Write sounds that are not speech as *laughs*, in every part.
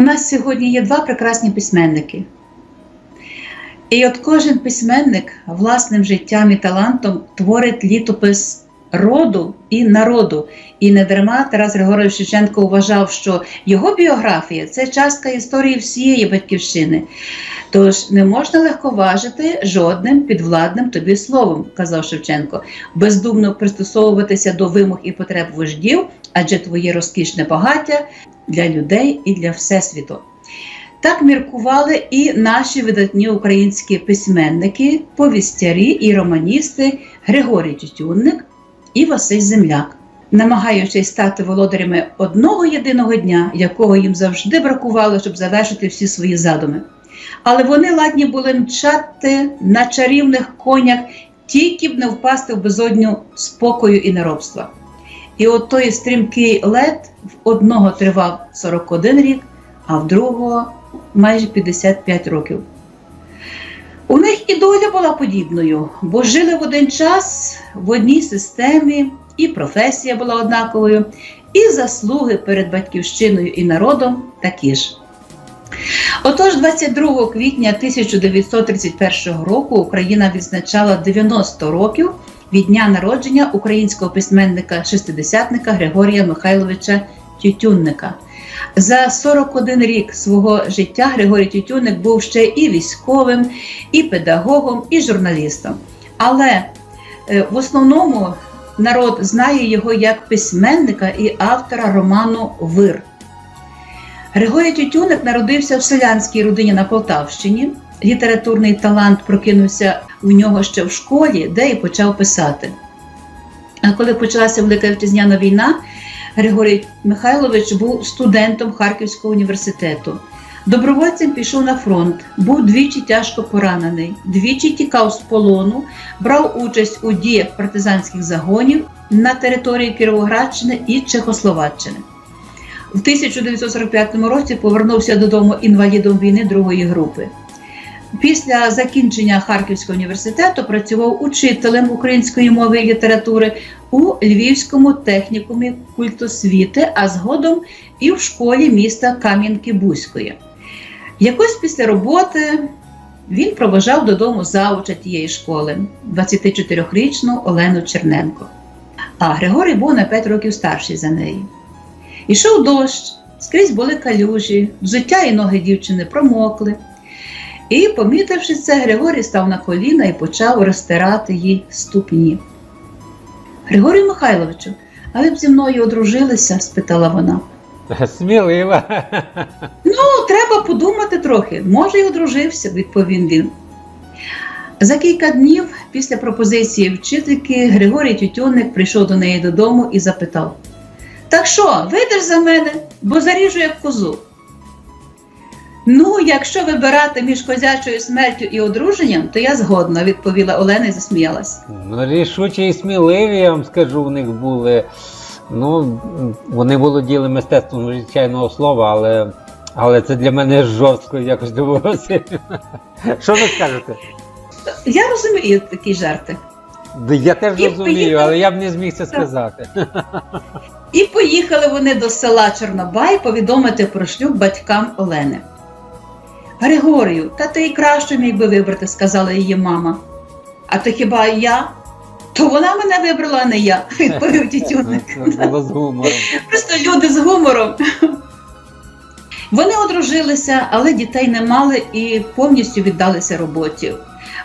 У нас сьогодні є два прекрасні письменники. І от кожен письменник власним життям і талантом творить літопис роду і народу. І не дарма Тарас Григорович Шевченко вважав, що його біографія це частка історії всієї батьківщини. Тож не можна легковажити жодним підвладним тобі словом, казав Шевченко, бездумно пристосовуватися до вимог і потреб вождів, адже твоє розкішне багаття для людей і для всесвіту. Так міркували і наші видатні українські письменники, повістярі і романісти Григорій Тютюнник і Василь Земляк, намагаючись стати володарями одного єдиного дня, якого їм завжди бракувало, щоб завершити всі свої задуми. Але вони ладні були мчати на чарівних конях, тільки б не впасти в безодню спокою і неробства. І от той стрімкий лед в одного тривав 41 рік, а в другого майже 55 років. У них і доля була подібною, бо жили в один час в одній системі, і професія була однаковою, і заслуги перед батьківщиною і народом такі ж. Отож, 22 квітня 1931 року Україна відзначала 90 років від дня народження українського письменника-шестидесятника Григорія Михайловича Тютюнника. За 41 рік свого життя Григорій Тютюнник був ще і військовим, і педагогом, і журналістом. Але е, в основному народ знає його як письменника і автора роману Вир. Григорій Тютюник народився в селянській родині на Полтавщині. Літературний талант прокинувся у нього ще в школі, де і почав писати. А коли почалася Велика Вітчизняна війна, Григорій Михайлович був студентом Харківського університету. Добровольцем пішов на фронт, був двічі тяжко поранений, двічі тікав з полону, брав участь у діях партизанських загонів на території Кіровоградщини і Чехословаччини. В 1945 році повернувся додому інвалідом війни другої групи. Після закінчення Харківського університету працював учителем української мови і літератури у Львівському технікумі культосвіти, а згодом і в школі міста Кам'янки-Бузької. Якось після роботи він проважав додому зауча тієї школи 24-річну Олену Черненко. А Григорій був на 5 років старший за неї. Ішов дощ, скрізь були калюжі, взуття і ноги дівчини промокли. І, помітивши це, Григорій став на коліна і почав розтирати їй ступні. Григорію Михайловичу, а ви б зі мною одружилися? спитала вона. Смілива. Ну, треба подумати трохи. Може, й одружився, відповів він. За кілька днів після пропозиції вчительки Григорій Тютюнник прийшов до неї додому і запитав: Так що, вийдеш за мене, бо заріжу як козу. Ну, якщо вибирати між козячою смертю і одруженням, то я згодна, відповіла Олена і засміялась. Ну, рішучі і сміливі, я вам скажу, у них були. Ну, вони володіли мистецтвом звичайного слова, але, але це для мене жорстко якось довелося. *laughs* Що ви скажете? Я розумію такі жарти. Я теж І розумію, поїхали. але я б не зміг це сказати. І поїхали вони до села Чорнобай повідомити про шлюб батькам Олени. Григорію, та ти й краще міг би вибрати, сказала її мама. А то хіба я? То вона мене вибрала, а не я, *laughs* відповів тітюник. Просто люди з гумором. Вони одружилися, але дітей не мали і повністю віддалися роботі.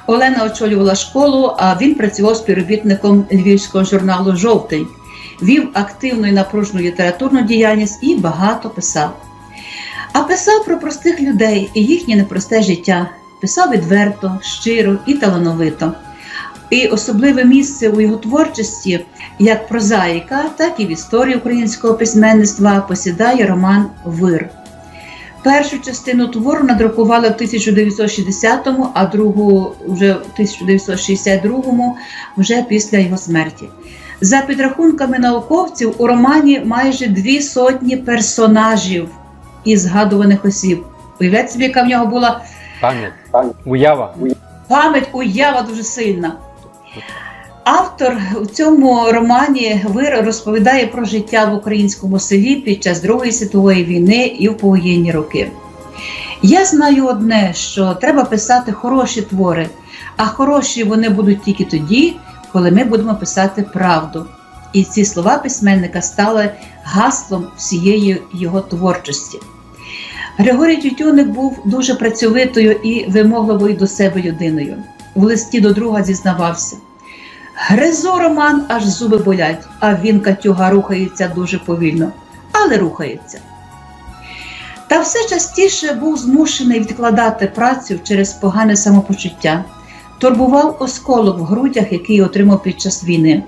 Олена очолювала школу, а він працював співробітником львівського журналу Жовтень, вів активну і напружену літературну діяльність і багато писав. А писав про простих людей і їхнє непросте життя. Писав відверто, щиро і талановито. І особливе місце у його творчості як прозаїка, так і в історії українського письменництва посідає роман Вир. Першу частину твору надрукували в 1960-му, а другу вже в 1962-му, вже після його смерті. За підрахунками науковців, у романі майже дві сотні персонажів і згадуваних осіб. Уявляєте собі, яка в нього була Пам'ять. пам'ять, Уява. пам'ять, уява дуже сильна. Автор у цьому романі Вир розповідає про життя в українському селі під час Другої світової війни і в повоєнні роки. Я знаю одне, що треба писати хороші твори, а хороші вони будуть тільки тоді, коли ми будемо писати правду. І ці слова письменника стали гаслом всієї його творчості. Григорій Тютюник був дуже працьовитою і вимогливою до себе людиною. В листі до друга зізнавався. Гризу роман, аж зуби болять, а він катюга рухається дуже повільно, але рухається. Та все частіше був змушений відкладати працю через погане самопочуття, турбував осколок в грудях, який отримав під час війни.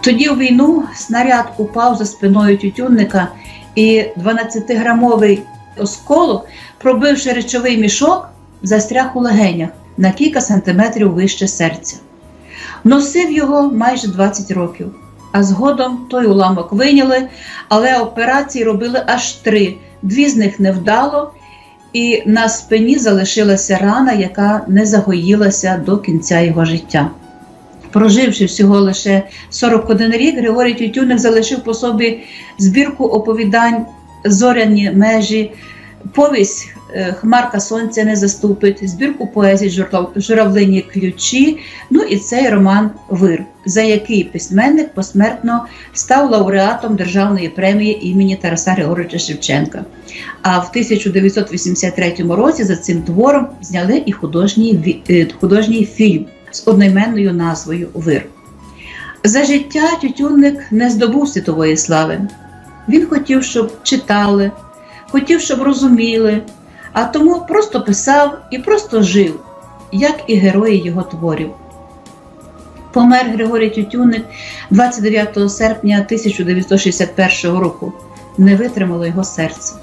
Тоді у війну снаряд упав за спиною тютюнника, і 12-грамовий осколок, пробивши речовий мішок, застряг у легенях на кілька сантиметрів вище серця. Носив його майже 20 років, а згодом той уламок виняли, але операції робили аж три. Дві з них невдало, і на спині залишилася рана, яка не загоїлася до кінця його життя. Проживши всього лише 41 рік, Григорій Тютюник залишив по собі збірку оповідань Зоряні межі, повість е, Хмарка Сонця не заступить, збірку «Журавл- Журавлині ключі, ну і цей роман Вир, за який письменник посмертно став лауреатом Державної премії імені Тараса Григоровича Шевченка. А в 1983 році за цим твором зняли і художній, е, художній фільм з одноіменною назвою Вир. За життя Тютюнник не здобув світової слави. Він хотів, щоб читали, хотів, щоб розуміли, а тому просто писав і просто жив, як і герої його творів. Помер Григорій Тютюник 29 серпня 1961 року. Не витримало його серце.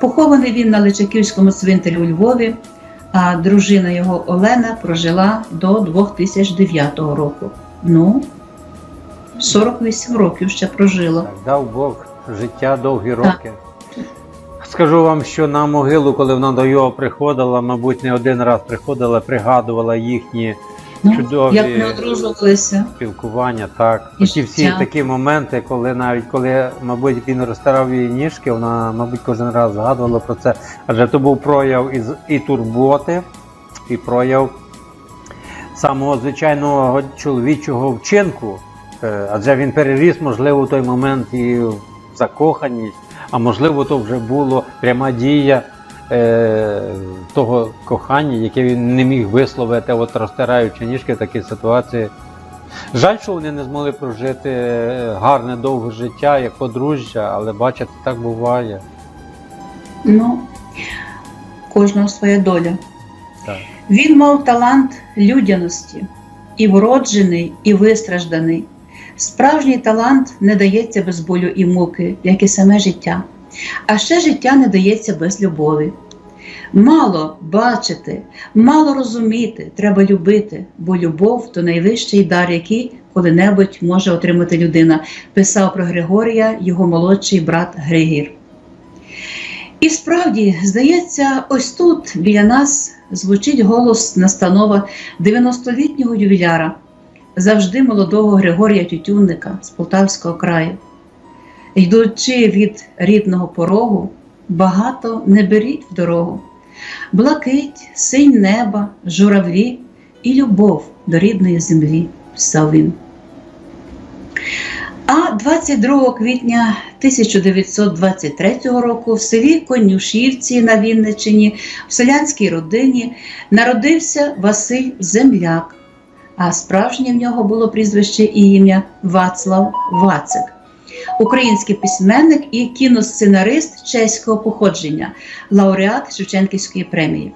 Похований він на Личаківському цвинтарі у Львові, а дружина його Олена прожила до 2009 року. Ну, 48 років ще прожила. Дав Бог життя, довгі роки. Скажу вам, що на могилу, коли вона до його приходила, мабуть, не один раз приходила, пригадувала їхні Ну, Чудові. як спілкування. Так, І ті всі такі моменти, коли навіть коли, мабуть, він розтирав її ніжки, вона, мабуть, кожен раз згадувала про це. Адже то був прояв і, і турботи, і прояв самого звичайного чоловічого вчинку. Е, Адже він переріс, можливо, в той момент і в закоханість, а можливо, то вже було пряма дія е, того кохання, яке він не міг висловити, от розтираючи ніжки в такій ситуації. Жаль, що вони не змогли прожити е, гарне довге життя як подружжя, але бачите, так буває. Ну, кожного своя доля. Так. Він мав талант людяності, і вроджений, і вистражданий. Справжній талант не дається без болю і муки, як і саме життя. А ще життя не дається без любові. Мало бачити, мало розуміти, треба любити, бо любов то найвищий дар, який коли-небудь може отримати людина, писав про Григорія його молодший брат Григір. І справді, здається, ось тут біля нас звучить голос настанова 90-літнього ювіляра, завжди молодого Григорія Тютюнника з Полтавського краю. Йдучи від рідного порогу, багато не беріть в дорогу. Блакить, синь неба, журавлі і любов до рідної землі, писав він. А 22 квітня 1923 року в селі Конюшівці на Вінниччині в селянській родині народився Василь Земляк, а справжнє в нього було прізвище і ім'я Вацлав Вацик. Український письменник і кіносценарист чеського походження, лауреат Шевченківської премії.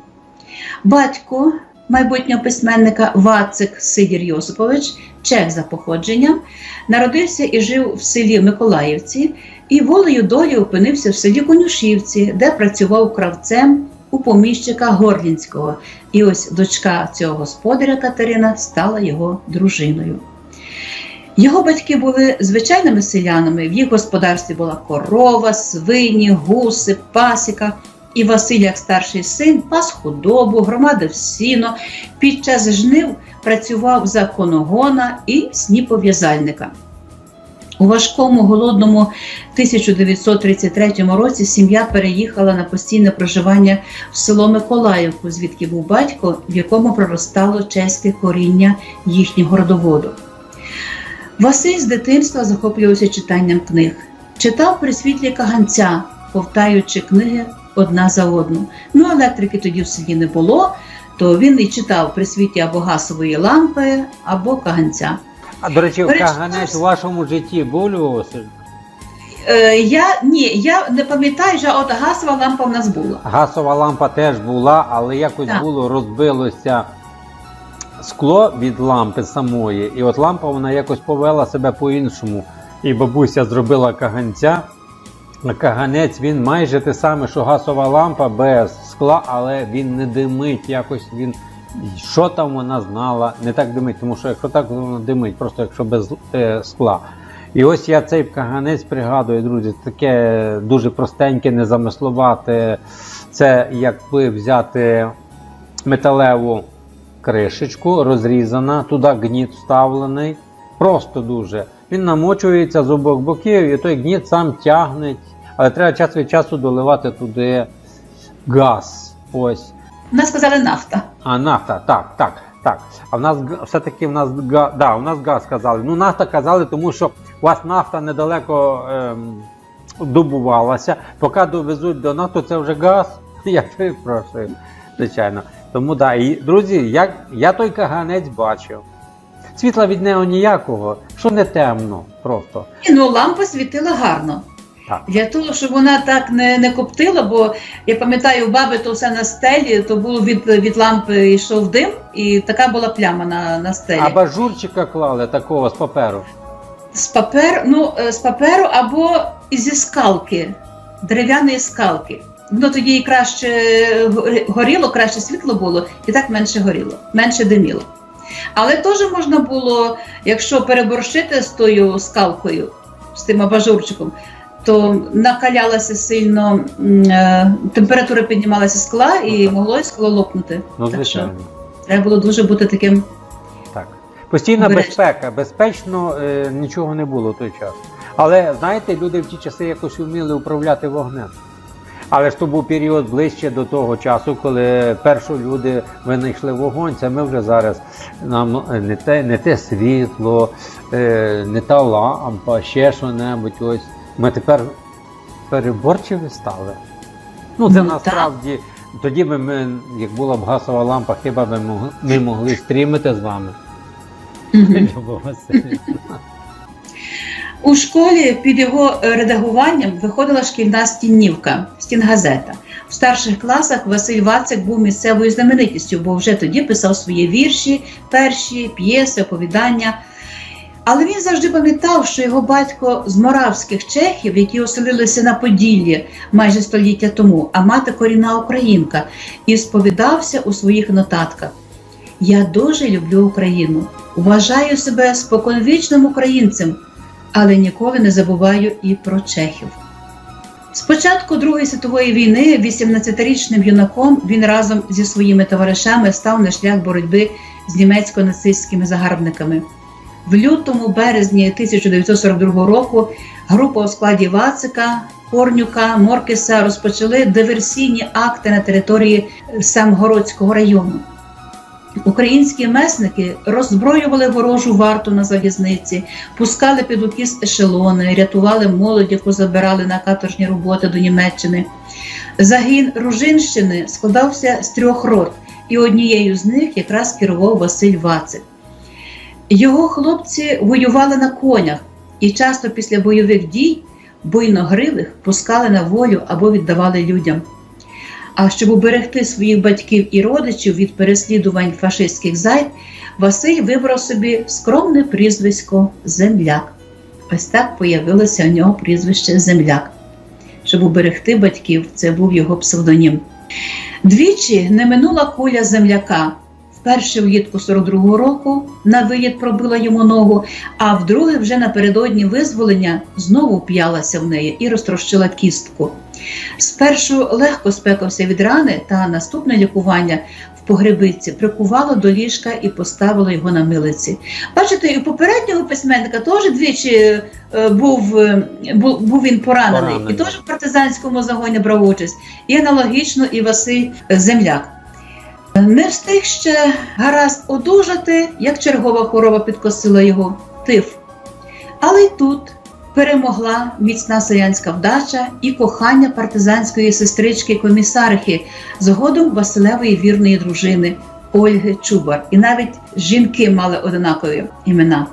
Батько майбутнього письменника Вацик Сидір Йосипович, чех за походженням, народився і жив в селі Миколаївці і волею долі опинився в селі Конюшівці, де працював кравцем у поміщика Горлінського. І ось дочка цього господаря Катерина стала його дружиною. Його батьки були звичайними селянами. В їх господарстві була корова, свині, гуси, пасіка. І Василь, як старший син, пас худобу, громадив сіно, під час жнив працював за коногона і сніпов'язальника. У важкому голодному 1933 році сім'я переїхала на постійне проживання в село Миколаївку, звідки був батько, в якому проростало чеське коріння їхнього родоводу. Василь з дитинства захоплювався читанням книг. Читав при світлі каганця, ковтаючи книги одна за одну. Ну, електрики тоді в селі не було, то він і читав при світі або газової лампи, або каганця. А до речі, каганець у вашому житті був Е, я ні, я не пам'ятаю, що от газова лампа в нас була. Газова лампа теж була, але якось Так. було розбилося скло від лампи самої, і от лампа вона якось повела себе по-іншому. І бабуся зробила каганця. Каганець він майже те саме, що газова лампа без скла, але він не димить. Якось він. Що там вона знала, не так димить, тому що якщо так, воно димить, просто якщо без е, скла. І ось я цей каганець пригадую, друзі, таке дуже простеньке, незамисловате. Це якби взяти металеву кришечку, розрізана, туди гніт вставлений. Просто дуже. Він намочується з обох боків, і той гніт сам тягне. Але треба час від часу доливати туди газ. Ось. Нас сказали нафта. А, нафта, так, так, так. А в нас все-таки в нас да, у нас газ казали. Ну, нафта казали, тому що у вас нафта недалеко ем, добувалася. Поки довезуть до нафту, це вже газ. *laughs* Я перепрошую, звичайно. Тому да, і друзі, я, я той каганець бачив. Світла від нього ніякого, що не темно просто. Ну, лампа світила гарно. Так. Для того, щоб вона так не, не коптила, бо я пам'ятаю, у баби то все на стелі, то було від, від лампи йшов дим, і така була пляма на, на стелі. А бажурчика клали такого з паперу. З паперу, ну, е, з паперу або зі скалки, дерев'яної скалки. Воно тоді і краще е, горіло, краще світло було, і так менше горіло, менше диміло. Але теж можна було, якщо переборщити з тою скалкою, з тим абажурчиком, то накалялася сильно е, температура піднімалася скла і могло і скло лопнути. Ну, Так звичайно. треба було дуже бути таким. Так. Постійна Обережно. безпека. Безпечно е, нічого не було в той час. Але знаєте, люди в ті часи якось вміли управляти вогнем. Але ж то був період ближче до того часу, коли перші люди винайшли вогонь. Це ми вже зараз нам е, не те, не те світло, е, не та лампа, ще що-небудь. Ось ми тепер переборчиві стали. Ну, це Ну, так. насправді. Тоді би ми, як була б газова лампа, хіба могли, ми могли стрімити з вами? У школі під його редагуванням виходила шкільна стіннівка, стінгазета. В старших класах Василь Вацик був місцевою знаменитістю, бо вже тоді писав свої вірші, перші п'єси, оповідання. Але він завжди пам'ятав, що його батько з моравських чехів, які оселилися на Поділлі майже століття тому, а мати корінна українка, і сповідався у своїх нотатках. Я дуже люблю Україну, вважаю себе споконвічним українцем, але ніколи не забуваю і про чехів. З початку Другої світової війни 18-річним юнаком він разом зі своїми товаришами став на шлях боротьби з німецько-нацистськими загарбниками. В лютому березні 1942 року група у складі Вацика, Корнюка, Моркеса розпочали диверсійні акти на території Самгородського району. Українські месники роззброювали ворожу варту на залізниці, пускали під укіс ешелони, рятували молодь, яку забирали на каторжні роботи до Німеччини. Загін Ружинщини складався з трьох рот, і однією з них якраз керував Василь Вацик. Його хлопці воювали на конях і часто після бойових дій буйногривих пускали на волю або віддавали людям. А щоб уберегти своїх батьків і родичів від переслідувань фашистських зайд, Василь вибрав собі скромне прізвисько Земляк. Ось так появилося у нього прізвище Земляк. Щоб уберегти батьків, це був його псевдонім. Двічі не минула куля земляка. Вперше влітку 42-го року на виїд пробила йому ногу, а вдруге вже напередодні визволення знову вп'ялася в неї і розтрощила кістку. Спершу легко спекався від рани, та наступне лікування в погребиці прикувало до ліжка і поставило його на милиці. Бачите, і у попереднього письменника теж двічі е, був, е, був, був він поранений, Поранений. і теж в партизанському загоні брав участь. І аналогічно і Василь Земляк. Не встиг ще гаразд одужати, як чергова хвороба підкосила його тиф. Але й тут перемогла міцна селянська вдача і кохання партизанської сестрички комісархи, згодом Василевої вірної дружини Ольги Чубар. І навіть жінки мали однакові імена.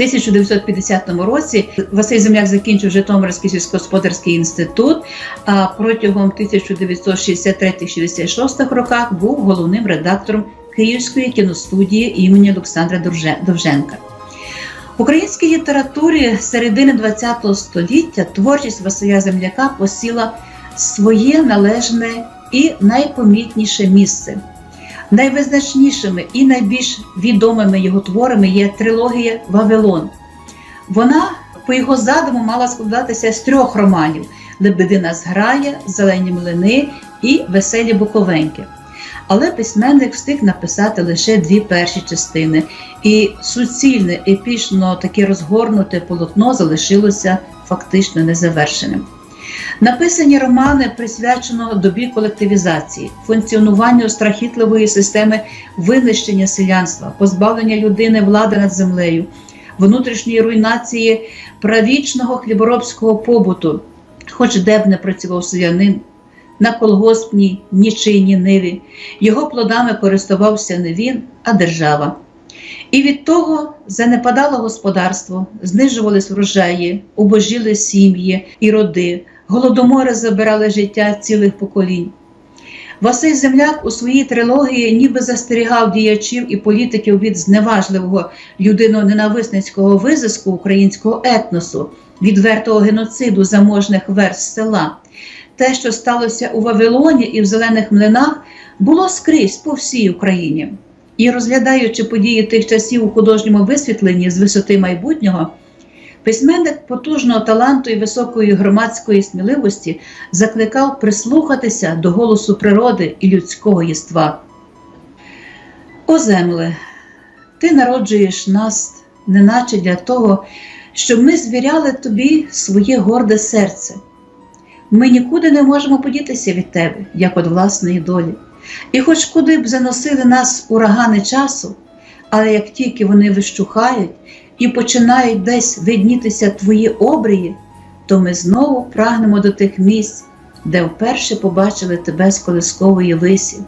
У 1950 році Василь Земляк закінчив Житомирський сільськогосподарський інститут, а протягом 1963-66 роках був головним редактором Київської кіностудії імені Олександра Довже- Довженка. В українській літературі середини ХХ століття творчість Василя Земляка посіла своє належне і найпомітніше місце. Найвизначнішими і найбільш відомими його творами є трилогія Вавилон. Вона по його задуму мала складатися з трьох романів: Лебедина зграя, Зелені млини і Веселі Буковеньки. Але письменник встиг написати лише дві перші частини, і суцільне, епічно таке розгорнуте полотно залишилося фактично незавершеним. Написані романи присвячено добі колективізації, функціонуванню страхітливої системи винищення селянства, позбавлення людини влади над землею, внутрішньої руйнації правічного хліборобського побуту, хоч де б не працював селянин, на колгоспній нічийній ниві, його плодами користувався не він, а держава. І від того занепадало господарство, знижувались врожаї, убожіли сім'ї і роди, голодомори забирали життя цілих поколінь. Василь Земляк у своїй трилогії ніби застерігав діячів і політиків від зневажливого людино-ненависницького визиску українського етносу, відвертого геноциду заможних верст села. Те, що сталося у Вавилоні і в зелених млинах, було скрізь по всій Україні. І розглядаючи події тих часів у художньому висвітленні з висоти майбутнього, письменник потужного таланту і високої громадської сміливості закликав прислухатися до голосу природи і людського єства. О земле, ти народжуєш нас, неначе для того, щоб ми звіряли тобі своє горде серце. Ми нікуди не можемо подітися від тебе, як від власної долі. І хоч куди б заносили нас урагани часу, але як тільки вони вищухають і починають десь виднітися твої обрії, то ми знову прагнемо до тих місць, де вперше побачили тебе з колискової висі.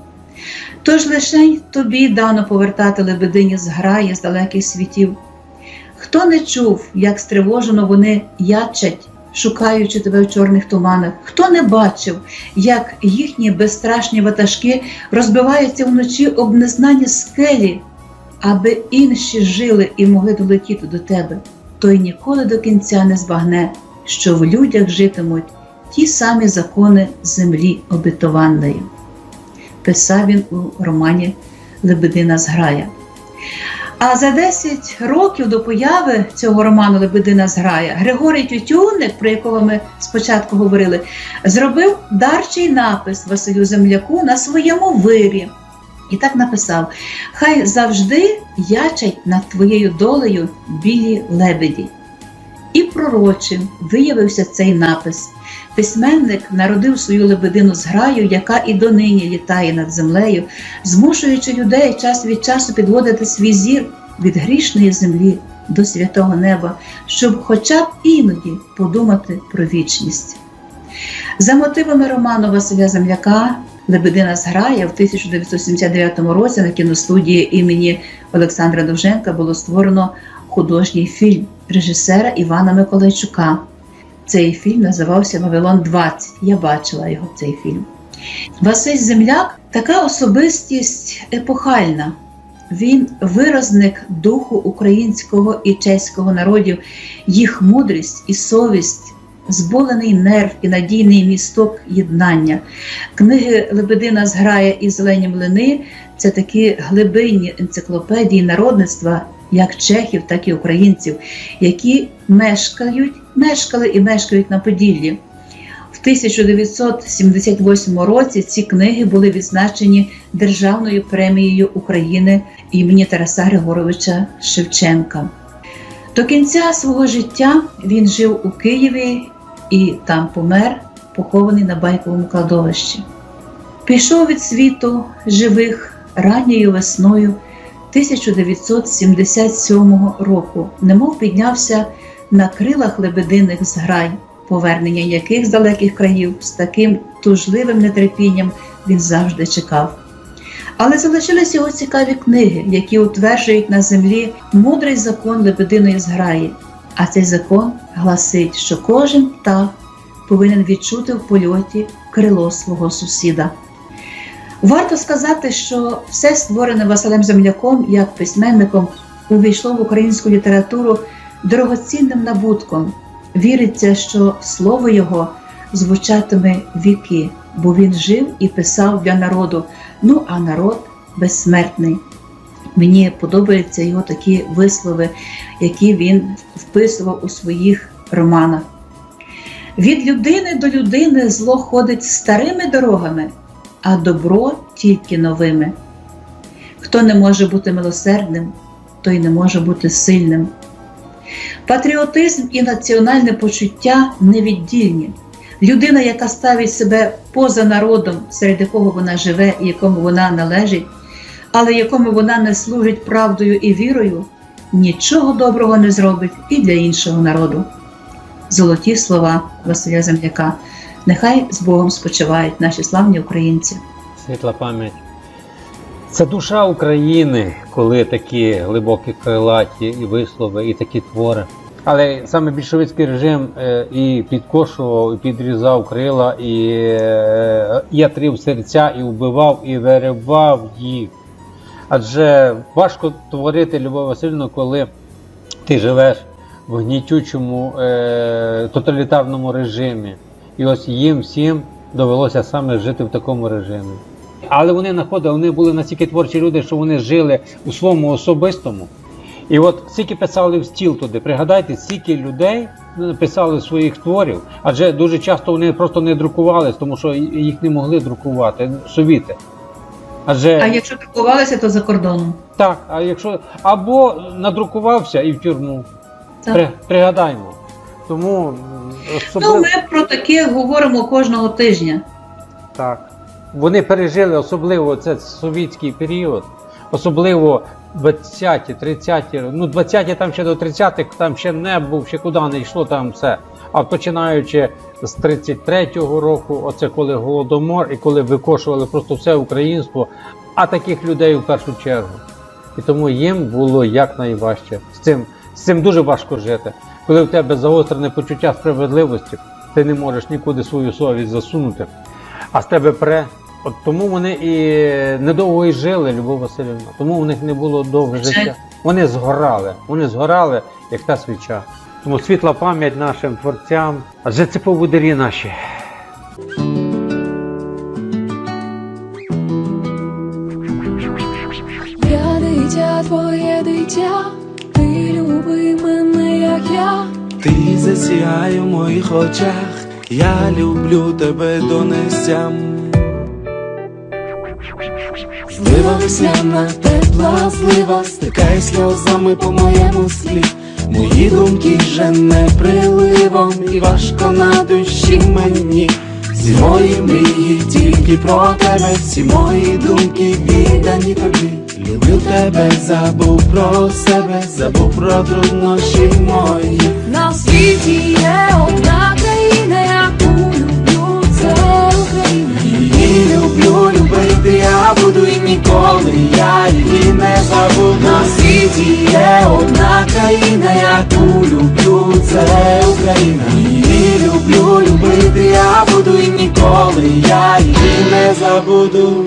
Тож лише тобі дано повертати лебедині з граї з далеких світів. Хто не чув, як стривожено вони ячать, шукаючи тебе в чорних туманах, хто не бачив, як їхні безстрашні ватажки розбиваються вночі об незнані скелі, аби інші жили і могли долетіти до тебе, той ніколи до кінця не збагне, що в людях житимуть ті самі закони землі обетованої. Писав він у романі Лебедина зграя. А за 10 років до появи цього роману Лебедина зграя Григорій Тютюнник, про якого ми спочатку говорили, зробив дарчий напис Василю Земляку на своєму вирі. І так написав: Хай завжди ячать над твоєю долею білі лебеді. І пророчим виявився цей напис. Письменник народив свою лебедину зграю, яка і донині літає над землею, змушуючи людей час від часу підводити свій зір від грішної землі до святого неба, щоб хоча б іноді подумати про вічність. За мотивами роману Василя Земляка Лебедина зграя в 1979 році на кіностудії імені Олександра Довженка було створено художній фільм режисера Івана Миколайчука. Цей фільм називався Вавилон 20. Я бачила його цей фільм. Василь Земляк така особистість епохальна. Він виразник духу українського і чеського народів, їх мудрість і совість зболений нерв і надійний місток єднання. Книги Лебедина зграє і Зелені млини це такі глибинні енциклопедії народництва, як чехів, так і українців, які мешкають, мешкали і мешкають на Поділлі. В 1978 році ці книги були відзначені Державною премією України імені Тараса Григоровича Шевченка. До кінця свого життя він жив у Києві і там помер, похований на байковому кладовищі. Пішов від світу живих ранньою весною 1977 року, немов піднявся на крилах лебединих зграй, повернення яких з далеких країв з таким тужливим нетерпінням він завжди чекав. Але залишились його цікаві книги, які утверджують на землі мудрий закон лебединої зграї. А цей закон гласить, що кожен птах повинен відчути в польоті крило свого сусіда. Варто сказати, що все створене Василем Земляком як письменником увійшло в українську літературу дорогоцінним набутком. Віриться, що слово його звучатиме віки, бо він жив і писав для народу. Ну а народ безсмертний. Мені подобаються його такі вислови, які він вписував у своїх романах. Від людини до людини зло ходить старими дорогами, а добро тільки новими. Хто не може бути милосердним, той не може бути сильним. Патріотизм і національне почуття невіддільні. Людина, яка ставить себе поза народом, серед якого вона живе і якому вона належить, але якому вона не служить правдою і вірою, нічого доброго не зробить і для іншого народу. Золоті слова Василя Земляка. Нехай з Богом спочивають наші славні українці. Світла пам'ять. Це душа України, коли такі глибокі крилаті і вислови, і такі твори. Але саме більшовицький режим е, і підкошував, і підрізав крила, і е, ятрив серця, і вбивав, і виривав їх. Адже важко творити Любов Васильівна, коли ти живеш в гнітючому е, тоталітарному режимі. І ось їм всім довелося саме жити в такому режимі. Але вони знаходили, вони були настільки творчі люди, що вони жили у своєму особистому. І от стільки писали в стіл туди. Пригадайте, стільки людей написали своїх творів, адже дуже часто вони просто не друкувались, тому що їх не могли друкувати совіти. Адже А якщо друкувалися, то за кордоном. так, а якщо або надрукувався і в тюрму. Так. При, пригадаймо. Тому особливо Ну, ми про таке говоримо кожного тижня. так. Вони пережили особливо це совітський період, особливо 20-ті, 30-ті, ну 20-ті там ще до 30-х, там ще не був, ще куди не йшло там все. А починаючи з 33-го року, оце коли голодомор і коли викошували просто все українство, а таких людей в першу чергу. І тому їм було якнайважче. З цим, з цим дуже важко жити. Коли в тебе загострене почуття справедливості, ти не можеш нікуди свою совість засунути, а з тебе пре. От тому вони і недовго і жили, Любов Васильівна. Тому у них не було довге життя. Вони згорали. Вони згорали, як та свіча. Тому світла пам'ять нашим творцям, адже це поводирі наші. Я дитя, твоє дитя, ти люби мене, як я. Ти засіяй у моїх очах, я люблю тебе донестям. Злива весняна, тепла злива, стикай сльозами по моєму склі. Мої думки жене приливом і важко на душі мені. Всі мої мрії тільки про тебе, всі мої думки віддані тобі. Люблю тебе, забув про себе, забув про труднощі мої. На світі є одна країна, люблю, любити я буду і ніколи я її не забуду. На світі Є одна країна, яку люблю, це Україна. Її люблю, любити я буду і ніколи я її не забуду.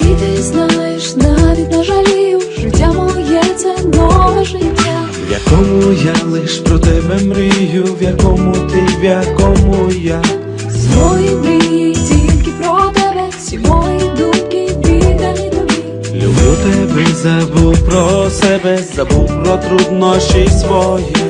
І ти знаєш, навіть не жалію, життя моє це нове життя. В якому я лиш про тебе мрію, в якому ти, в якому я. Мої мрії тільки про тебе, всі мої думки віддані тобі. Люблю тебе, забув про себе, забув про труднощі свої.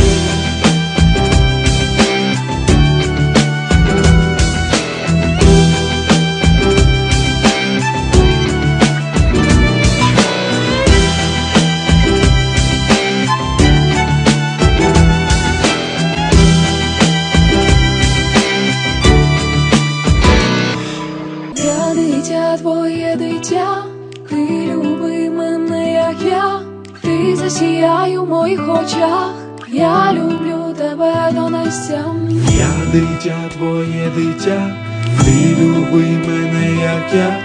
Дитя, твоє дитя, ти люби мене, як я,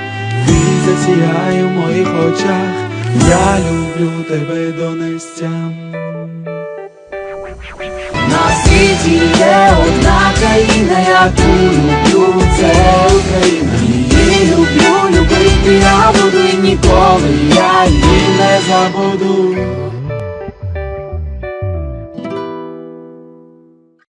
ти засіяй у моїх очах, я люблю тебе до нестям. На світі є одна країна, яку люблю, це Україна. Її люблю, любити я буду і ніколи я її не забуду.